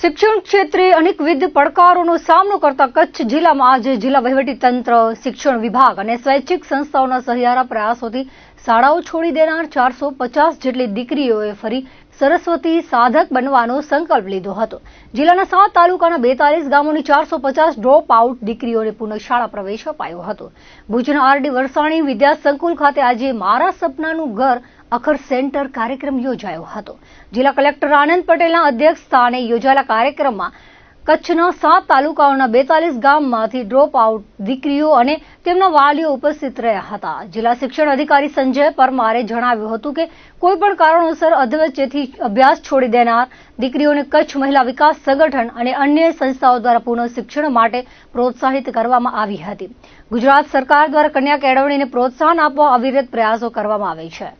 શિક્ષણ ક્ષેત્રે અનેકવિધ પડકારોનો સામનો કરતા કચ્છ જિલ્લામાં આજે જિલ્લા વહીવટીતંત્ર શિક્ષણ વિભાગ અને સ્વૈચ્છિક સંસ્થાઓના સહિયારા પ્રયાસોથી શાળાઓ છોડી દેનાર ચારસો પચાસ જેટલી દીકરીઓએ ફરી સરસ્વતી સાધક બનવાનો સંકલ્પ લીધો હતો. જિલ્લાના સાત તાલુકાના બેતાલીસ ગામોની ચારસો પચાસ ડ્રોપ આઉટ દીકરીઓને પુનઃ શાળા પ્રવેશ અપાયો હતો. ભુજના આરડી વરસાણી વિદ્યા સંકુલ ખાતે આજે મારા સપનાનું ઘર અખર સેન્ટર કાર્યક્રમ યોજાયો હતો. જિલ્લા કલેક્ટર આનંદ પટેલના અધ્યક્ષ સ્થાને યોજાયેલા કાર્યક્રમમાં કચ્છના સાત તાલુકાઓના બેતાલીસ ગામમાંથી ડ્રોપ આઉટ દીકરીઓ અને તેમના વાલીઓ ઉપસ્થિત રહ્યા હતા. જિલ્લા શિક્ષણ અધિકારી સંજય પરમારે જણાવ્યું હતું કે કોઈપણ કારણોસર અધવચ્ચેથી અભ્યાસ છોડી દેનાર દીકરીઓને કચ્છ મહિલા વિકાસ સંગઠન અને અન્ય સંસ્થાઓ દ્વારા પુનઃ શિક્ષણ માટે પ્રોત્સાહિત કરવામાં આવી હતી. ગુજરાત સરકાર દ્વારા કન્યા કેળવણીને પ્રોત્સાહન આપવા અવિરત પ્રયાસો કરવામાં આવે છે.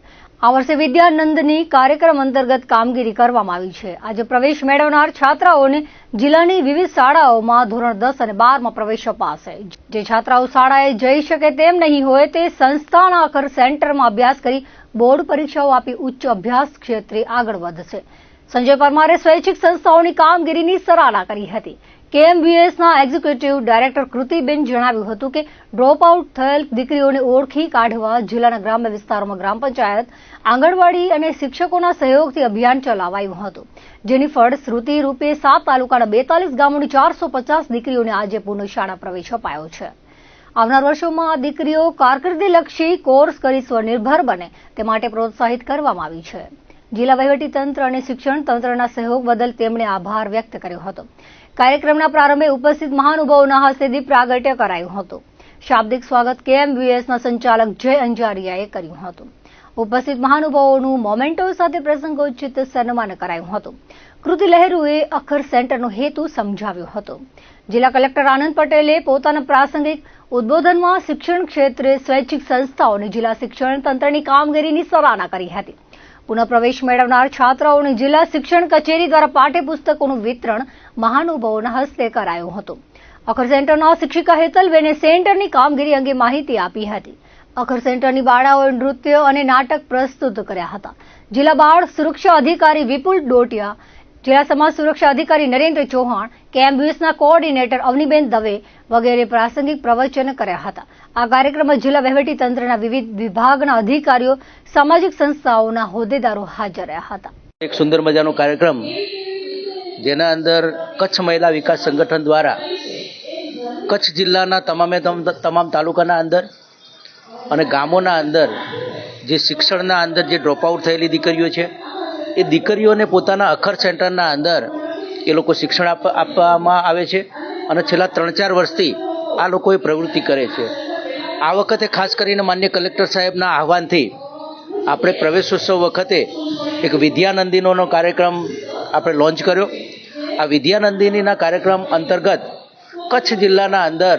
આ વર્ષે વિદ્યાનંદની કાર્યક્રમ અંતર્ગત કામગીરી કરવામાં આવી છે. આજે પ્રવેશ મેળવનાર છાત્રાઓને જિલ્લાની વિવિધ શાળાઓમાં ધોરણ દસ અને બારમાં પ્રવેશ અપાશે. જે છાત્રાઓ શાળાએ જઈ શકે તેમ નહીં હોય તે સંસ્થાના અખર સેન્ટરમાં અભ્યાસ કરી બોર્ડ પરીક્ષાઓ આપી ઉચ્ચ અભ્યાસ ક્ષેત્રે આગળ વધશે. સંજય પરમારે સ્વૈચ્છિક સંસ્થાઓની કામગીરીની સરાહના કરી હતી. કેએમવીએસના એક્ઝિક્યુટિવ ડાયરેક્ટર કૃતિબેન જણાવ્યું હતું કે ડ્રોપ આઉટ થયેલ દીકરીઓને ઓળખી કાઢવા જિલ્લાના ગ્રામ્ય વિસ્તારોમાં ગ્રામ પંચાયત, આંગણવાડી અને શિક્ષકોના સહયોગથી અભિયાન ચલાવાયું હતું. જેની ફળશ્રુતિ રૂપે સાત તાલુકાના બેતાલીસ ગામોની ચારસો પચાસ દીકરીઓને આજે પુનઃ શાળા પ્રવેશ અપાયો છે. આવનાર વર્ષોમાં આ દીકરીઓ કારકિર્દીલક્ષી કોર્સ કરી સ્વનિર્ભર બને તે માટે પ્રોત્સાહિત કરવામાં આવી છે. જિલ્લા વહીવટીતંત્ર અને શિક્ષણ તંત્રના સહયોગ બદલ તેમણે આભાર વ્યક્ત કર્યો હતો. કાર્યક્રમના પ્રારંભે ઉપસ્થિત મહાનુભાવોના હસ્તે દીપ પ્રાગટ્ય કરાયું હતું. શાબ્દિક સ્વાગત કેએમબીએસના સંચાલક જય અંજારિયાએ કર્યું હતું. ઉપસ્થિત મહાનુભાવોનું મોમેન્ટો સાથે પ્રસંગોચિત સન્માન કરાયું હતું. કૃતિ લહેરુએ અખર સેન્ટરનો હેતુ સમજાવ્યો હતો. જિલ્લા કલેક્ટર આનંદ પટેલે પોતાના પ્રાસંગિક ઉદબોધનમાં શિક્ષણ ક્ષેત્રે સ્વૈચ્છિક સંસ્થાઓને જિલ્લા શિક્ષણ તંત્રની કામગીરીની સરાહના કરી હતી. પુનઃ પ્રવેશ મેળવનાર છાત્રાઓને જિલ્લા શિક્ષણ કચેરી દ્વારા પાઠ્યપુસ્તકોનું વિતરણ મહાનુભાવોના હસ્તે કરાયું હતું. અખર સેન્ટરના શિક્ષિકા હેતલબેને સેન્ટરની કામગીરી અંગે માહિતી આપી હતી. અખર સેન્ટરની બાળાઓએ નૃત્ય અને નાટક પ્રસ્તુત કર્યા હતા. જિલ્લા બાળ સુરક્ષા અધિકારી વિપુલ ડોટિયા જિલ્લા સમાજ સુરક્ષા અધિકારી નરેન્દ્ર ચૌહાણ કે કેમ્બ્યુસના કોઓર્ડિનેટર અવનીબેન દવે વગેરે પ્રાસંગિક પ્રવચન કર્યા હતા. આ કાર્યક્રમમાં જિલ્લા વહીવટીતંત્રના વિવિધ વિભાગના અધિકારીઓ, સામાજિક સંસ્થાઓના હોદ્દેદારો હાજર રહ્યા હતા. એક સુંદર મજાનો કાર્યક્રમ જેના અંદર કચ્છ મહિલા વિકાસ સંગઠન દ્વારા કચ્છ જિલ્લાના તમામે તમામ તાલુકાના અંદર અને ગામોના અંદર જે શિક્ષણના અંદર જે ડ્રોપઆઉટ થયેલી દીકરીઓ છે એ દીકરીઓને પોતાના અખર સેન્ટરના અંદર એ લોકો શિક્ષણ આપ- આપવામાં આવે છે અને છેલ્લા ત્રણ ચાર વર્ષથી આ લોકો એ પ્રવૃત્તિ કરે છે. આ વખતે ખાસ કરીને માન્ય કલેક્ટર સાહેબના આહવાનથી આપણે પ્રવેશોત્સવ વખતે એક વિદ્યાનંદિનોનો કાર્યક્રમ આપણે લોન્ચ કર્યો. આ વિદ્યાનંદિનીના કાર્યક્રમ અંતર્ગત કચ્છ જિલ્લાના અંદર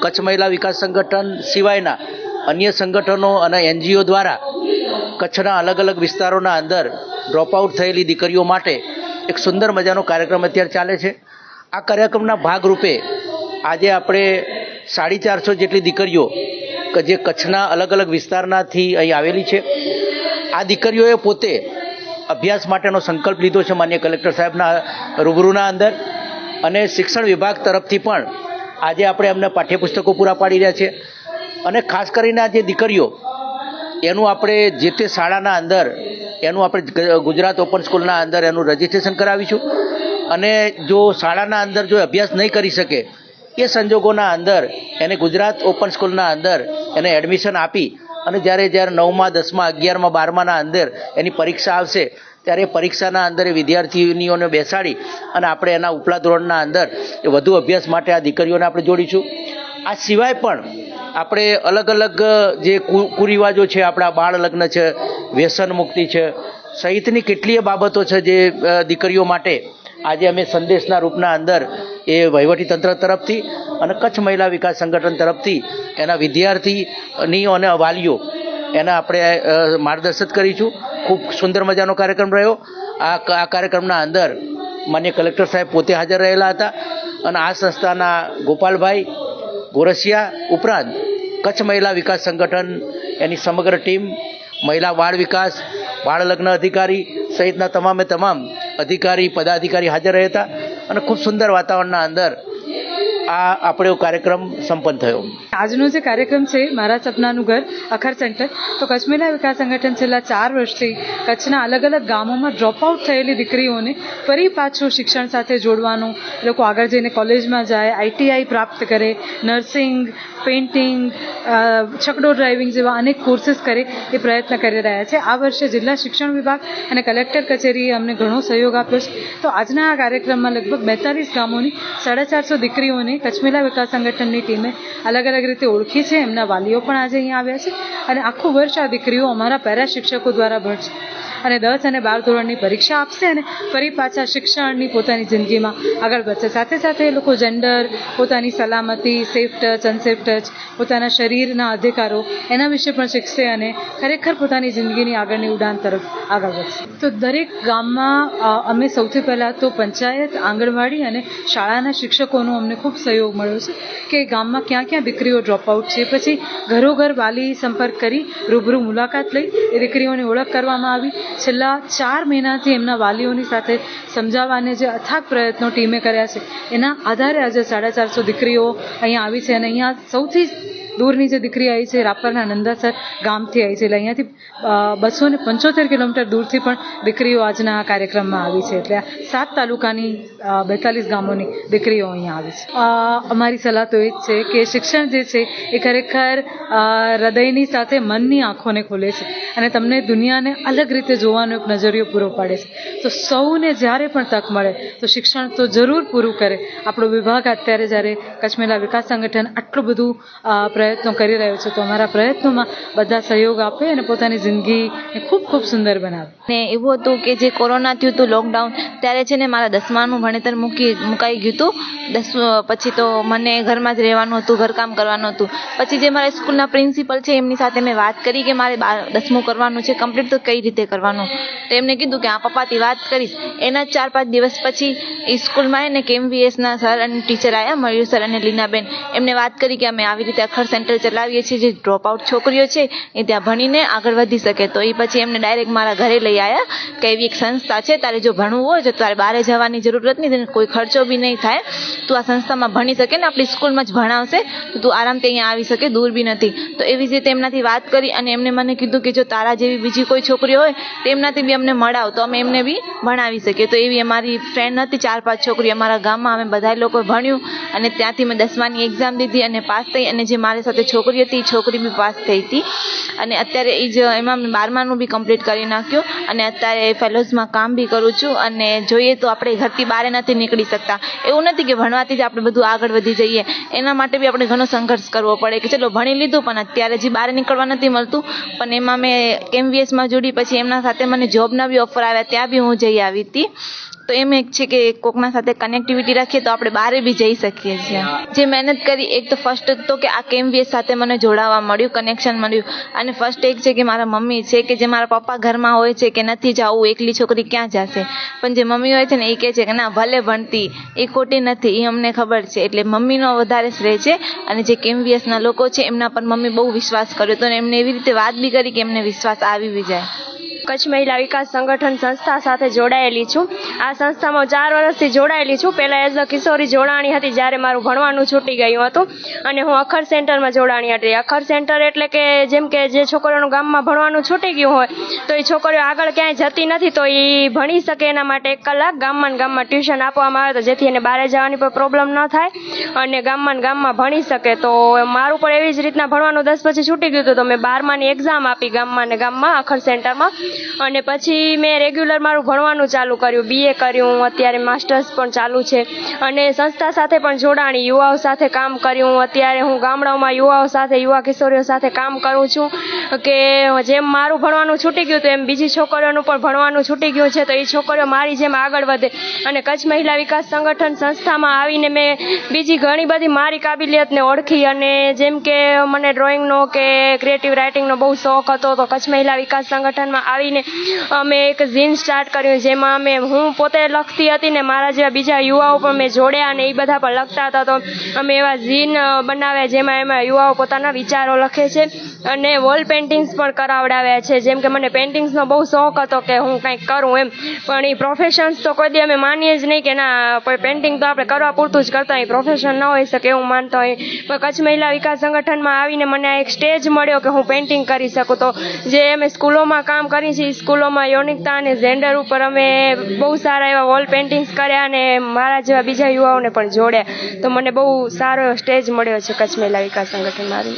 કચ્છ મહિલા વિકાસ સંગઠન સિવાયના અન્ય સંગઠનો અને એનજીઓ દ્વારા કચ્છના અલગ અલગ વિસ્તારોના અંદર ડ્રોપઆઉટ થયેલી દીકરીઓ માટે એક સુંદર મજાનો કાર્યક્રમ અત્યારે ચાલે છે. આ કાર્યક્રમના ભાગરૂપે આજે આપણે સાડી ચારસો જેટલી દીકરીઓ કે જે કચ્છના અલગ અલગ વિસ્તારનાથી અહીં આવેલી છે. આ દીકરીઓએ પોતે અભ્યાસ માટેનો સંકલ્પ લીધો છે માન્ય કલેક્ટર સાહેબના રૂબરૂના અંદર અને શિક્ષણ વિભાગ તરફથી પણ આજે આપણે એમને પાઠ્યપુસ્તકો પૂરા પાડી રહ્યા છે. અને ખાસ કરીને આ જે દીકરીઓ એનું આપણે જે તે શાળાના અંદર, એનું આપણે ગુજરાત ઓપન સ્કૂલના અંદર એનું રજિસ્ટ્રેશન કરાવીશું. અને જો શાળાના અંદર જો અભ્યાસ નહીં કરી શકે, એ સંજોગોના અંદર એને ગુજરાત ઓપન સ્કૂલના અંદર એને એડમિશન આપી અને જ્યારે જ્યારે નવમાં, દસમાં, અગિયારમાં, બારમાના અંદર એની પરીક્ષા આવશે, ત્યારે એ પરીક્ષાના અંદર એ વિદ્યાર્થીનીઓને બેસાડી અને આપણે એના ઉપલા ધોરણના અંદર એ વધુ અભ્યાસ માટે આ દીકરીઓને આપણે જોડીશું. આ સિવાય પણ આપણે અલગ અલગ જે કુરિવાજો છે, આપણા બાળ લગ્ન છે, વ્યસન મુક્તિ છે, સહિતની કેટલીય બાબતો છે જે દીકરીઓ માટે આજે અમે સંદેશના રૂપના અંદર એ વહીવટી તંત્ર તરફથી અને કચ્છ મહિલા વિકાસ સંગઠન તરફથી એના વિદ્યાર્થીનીઓ અને વાલીઓ એના આપણે માર્ગદર્શન કરીશું. ખૂબ સુંદર મજાનો કાર્યક્રમ રહ્યો. આ આ કાર્યક્રમના અંદર માન્ય કલેક્ટર સાહેબ પોતે હાજર રહેલા હતા અને આ સંસ્થાના ગોપાલભાઈ ગોરસિયા ઉપરાંત કચ્છ મહિલા વિકાસ સંગઠન, એની સમગ્ર ટીમ, મહિલા બાળ વિકાસ, બાળ લગ્ન અધિકારી સહિતના તમામે તમામ અધિકારી, પદાધિકારી હાજર રહ્યા હતા અને ખૂબ સુંદર વાતાવરણના અંદર આ આપણો કાર્યક્રમ સંપન્ન થયો. આજનો જે કાર્યક્રમ છે, મારા સપનાનું ઘર, અખર સેન્ટર, તો કચ્છ વિકાસ સંગઠન છેલ્લા ચાર વર્ષથી કચ્છના અલગ અલગ ગામોમાં ડ્રોપ આઉટ થયેલી દીકરીઓને ફરી પાછું શિક્ષણ સાથે જોડવાનું, લોકો આગળ જઈને કોલેજમાં જાય આઈટીઆઈ પ્રાપ્ત કરે નર્સિંગ પેઇન્ટિંગ છકડો ડ્રાઇવિંગ જેવા અનેક કોર્સીસ કરે એ પ્રયત્ન કરી રહ્યા છે. આ વર્ષે જિલ્લા શિક્ષણ વિભાગ અને કલેક્ટર કચેરીએ અમને ઘણો સહયોગ આપ્યો છે. તો આજના આ કાર્યક્રમમાં લગભગ બેતાલીસ ગામોની સાડા ચારસો દીકરીઓને કચ્છ મહિલા વિકાસ સંગઠનની ટીમે અલગ અલગ રીતે ઓળખી છે. એમના વાલીઓ પણ આજે અહીંયા આવ્યા છે. અને આખું વર્ષ આ દીકરીઓ અમારા પેરા શિક્ષકો દ્વારા ભણશે અને દસ અને બાર ધોરણની પરીક્ષા આપશે અને ફરી પાછા શિક્ષણની પોતાની જિંદગીમાં આગળ વધશે. સાથે સાથે એ લોકો જેન્ડર પોતાની સલામતી સેફ ટચ અનસેફ ટચ પોતાના શરીરના અધિકારો, એના વિશે પણ શીખશે અને ખરેખર પોતાની જિંદગીની આગળની ઉડાન તરફ આગળ વધશે. તો દરેક ગામમાં અમે સૌથી પહેલાં તો પંચાયત, આંગણવાડી અને શાળાના શિક્ષકોનો અમને ખૂબ સહયોગ મળ્યો છે કે ગામમાં ક્યાં ક્યાં દીકરીઓ ડ્રોપ આઉટ છે. પછી ઘરોઘર વાલી સંપર્ક કરી રૂબરૂ મુલાકાત લઈ એ દીકરીઓની ઓળખ કરવામાં આવી. છેલ્લા ચાર મહિનાથી એમના વાલીઓની સાથે સમજાવવાને જે અથાગ પ્રયત્નો ટીમે કર્યા છે, એના આધારે આજે સાડા ચારસો દીકરીઓ અહીંયા આવી છે અને અહીંયા સૌથી દૂરની જે દીકરી આવી છે, રાપરના નંદાસર ગામથી આવી છે. એટલે અહીંયાથી બસો ને પંચોતેર કિલોમીટર દૂરથી પણ દીકરીઓ આજના કાર્યક્રમમાં આવી છે. એટલે સાત તાલુકાની બેતાલીસ ગામોની દીકરીઓ અહીંયા આવી છે. અમારી સલાહ તો એ જ છે કે શિક્ષણ જે છે, એ ખરેખર હૃદયની સાથે મનની આંખોને ખોલે છે અને તમને દુનિયાને અલગ રીતે જોવાનો એક નજરિયો પૂરો પાડે છે. તો સૌને જ્યારે પણ તક મળે, તો શિક્ષણ તો જરૂર પૂરું કરે. આપણો વિભાગ અત્યારે જ્યારે કચ્છ મહિલા વિકાસ સંગઠન આટલું બધું પ્રયત્નો કરી રહ્યો છે, તો અમારા પ્રયત્નોમાં બધા સહયોગ આપે અને પોતાની જિંદગીને ખૂબ ખૂબ સુંદર બનાવે. ને એવું હતું કે જે કોરોના થયું હતું, લોકડાઉન, ત્યારે છે ને મારા દસમાનું ભણતર મૂકી, મુકાઈ ગયું હતું. દસ પછી તો મને ઘરમાં જ રહેવાનું હતું, ઘરકામ કરવાનું હતું. પછી જે મારા સ્કૂલના પ્રિન્સિપલ છે, એમની સાથે મેં વાત કરી કે મારે દસમું કરવાનું છે, કમ્પ્લીટ તો કઈ રીતે કરવાનું? તો એમને કીધું કે આ પપ્પાથી વાત કરીશ. એના ચાર પાંચ દિવસ પછી સ્કૂલમાં એને કેમવીએસના સર અને ટીચર આવ્યા મયુર સર અને લીનાબેન. એમને વાત કરી કે અમે આવી રીતે અખર સેન્ટર ચલાવીએ છીએ, જે ડ્રોપ આઉટ છોકરીઓ છે, એ ત્યાં ભણીને આગળ વધી શકે. તો એ પછી એમને ડાયરેક્ટ મારા ઘરે લઈ આવ્યા કે એવી એક સંસ્થા છે, તારે જો ભણવું હોય, તો તારે બહાર જવાની જરૂરત નહીં, તેને કોઈ ખર્ચો બી નહીં થાય, તું આ સંસ્થામાં ભણી શકે ને, આપણી સ્કૂલમાં જ ભણાવશે, તો તું આરામથી અહીંયા આવી શકે, દૂર બી નથી. તો એવી જ રીતે એમનાથી વાત કરી અને એમને મને કીધું કે જો તારા જેવી બીજી કોઈ છોકરીઓ હોય, તો એમનાથી બી અમને મળાવ, તો અમે એમને બી ભણાવી શકીએ. તો એવી અમારી ફ્રેન્ડ હતી, ચાર પાંચ છોકરી અમારા ગામમાં, અમે બધા લોકો ભણ્યું અને ત્યાંથી મેં દસમાની એક્ઝામ દીધી અને પાસ થઈ અને જે મારી સાથે છોકરી હતી, એ છોકરી બી પાસ થઈ હતી. અને અત્યારે એ જ એમાં મેં બારમાનું બી કમ્પ્લીટ કરી નાખ્યું અને અત્યારે ફેલોઝમાં કામ બી કરું છું અને જોઈએ તો આપણે ઘરથી બહાર નથી નીકળી શકતા. એવું નથી કે ભણવાથી જ આપણે બધું આગળ વધી જઈએ. એના માટે બી આપણે ઘણો સંઘર્ષ કરવો પડે કે ચલો ભણી લીધું પણ અત્યારે જે બહાર નીકળવા નથી મળતું, પણ એમાં મેં કેમવીએસમાં જોડી પછી એમના સાથે મને જોબના બી ઓફર આવ્યા, ત્યાં બી હું જઈ આવી હતી. તો એમ એક છે કે કોકના સાથે કનેક્ટિવિટી રાખીએ તો આપણે બહાર બી જઈ શકીએ છીએ. જે મહેનત કરી, એક તો ફર્સ્ટ તો કે આ કેમવીએસ સાથે મને જોડાવા મળ્યું કનેક્શન મળ્યું. અને ફર્સ્ટ એક છે કે મારા મમ્મી છે કે જે મારા પપ્પા ઘરમાં હોય છે કે નથી જવું, એકલી છોકરી ક્યાં જશે? પણ જે મમ્મી હોય છે ને, એ કહે છે કે ના, ભલે ભણતી, એ ખોટી નથી, એ અમને ખબર છે. એટલે મમ્મીનો વધારે શ્રેય છે અને જે કેમવીએસના લોકો છે, એમના પર મમ્મી બહુ વિશ્વાસ કર્યો હતો અને એમને એવી રીતે વાત બી કરી કે એમને વિશ્વાસ આવી બી જાય. કચ્છ મહિલા વિકાસ સંગઠન સંસ્થા સાથે જોડાયેલી છું. આ સંસ્થામાં ચાર વર્ષથી જોડાયેલી છું. પહેલાં એઝ અ કિશોરી જોડાણી હતી જ્યારે મારું ભણવાનું છૂટી ગયું હતું અને હું અખર સેન્ટરમાં જોડાણી હતી. અખર સેન્ટર એટલે કે જેમ કે જે છોકરીઓનું ગામમાં ભણવાનું છૂટી ગયું હોય, તો એ છોકરીઓ આગળ ક્યાંય જતી નથી, તો એ ભણી શકે એના માટે એક કલાક ગામમાં ગામમાં ટ્યુશન આપવામાં આવે તો જેથી એને બહાર જવાની પણ પ્રોબ્લેમ ન થાય અને ગામમાં ગામમાં ભણી શકે. તો મારું પણ એવી જ રીતના ભણવાનું દસ પછી છૂટી ગયું હતું, તો મેં બારમાની એક્ઝામ આપી ગામમાં ને ગામમાં અખર સેન્ટરમાં. અને પછી મેં રેગ્યુલર મારું ભણવાનું ચાલુ કર્યું. બીએ કર્યું. અત્યારે માસ્ટર્સ પણ ચાલુ છે. અને સંસ્થા સાથે પણ જોડાણી. યુવાઓ સાથે કામ કર્યું. અત્યારે હું ગામડાઓમાં યુવાઓ સાથે, યુવા કિશોરીઓ સાથે કામ કરું છું કે જેમ મારું ભણવાનું છૂટી ગયું તો એમ બીજી છોકરીઓનું પણ ભણવાનું છૂટી ગયું છે. તો એ છોકરીઓ મારી જેમ આગળ વધે. અને કચ્છ મહિલા વિકાસ સંગઠન સંસ્થામાં આવીને મેં બીજી ઘણી બધી મારી કાબિલિયતને ઓળખી અને જેમ કે મને ડ્રોઈંગનો કે ક્રિએટિવ રાઇટિંગનો બહુ શોખ હતો, તો કચ્છ મહિલા વિકાસ સંગઠનમાં આવી મળીને અમે એક ઝીન સ્ટાર્ટ કર્યું, જેમાં અમે, હું પોતે લખતી હતી ને મારા જેવા બીજા યુવાઓ પણ મેં જોડ્યા અને એ બધા પણ લખતા હતા. તો અમે એવા ઝીન બનાવ્યા જેમાં એમાં યુવાઓ પોતાના વિચારો લખે છે અને વોલ પેઇન્ટિંગ્સ પણ કરાવડાવ્યા છે. જેમ કે મને પેઇન્ટિંગ્સનો બહુ શોખ હતો કે હું કંઈક કરું એમ. પણ એ પ્રોફેશન્સ તો કોઈ દી અમે માનીએ જ નહીં કે ના પેઇન્ટિંગ તો આપણે કરવા પૂરતું જ કરતા એ પ્રોફેશન ન હોઈ શકે એવું માનતો હોય. પણ કચ્છ મહિલા વિકાસ સંગઠનમાં આવીને મને એક સ્ટેજ મળ્યો કે હું પેઇન્ટિંગ કરી શકું. તો જે અમે સ્કૂલોમાં કામ કરી છીએ સ્કૂલોમાં યોનિકતા અને જેન્ડર ઉપર અમે બહુ સારા એવા વોલ પેઇન્ટિંગ્સ કર્યા અને મારા જેવા બીજા યુવાઓને પણ જોડ્યા. તો મને બહુ સારો સ્ટેજ મળ્યો છે કચ્છ મહિલા વિકાસ સંગઠનમાં આવીને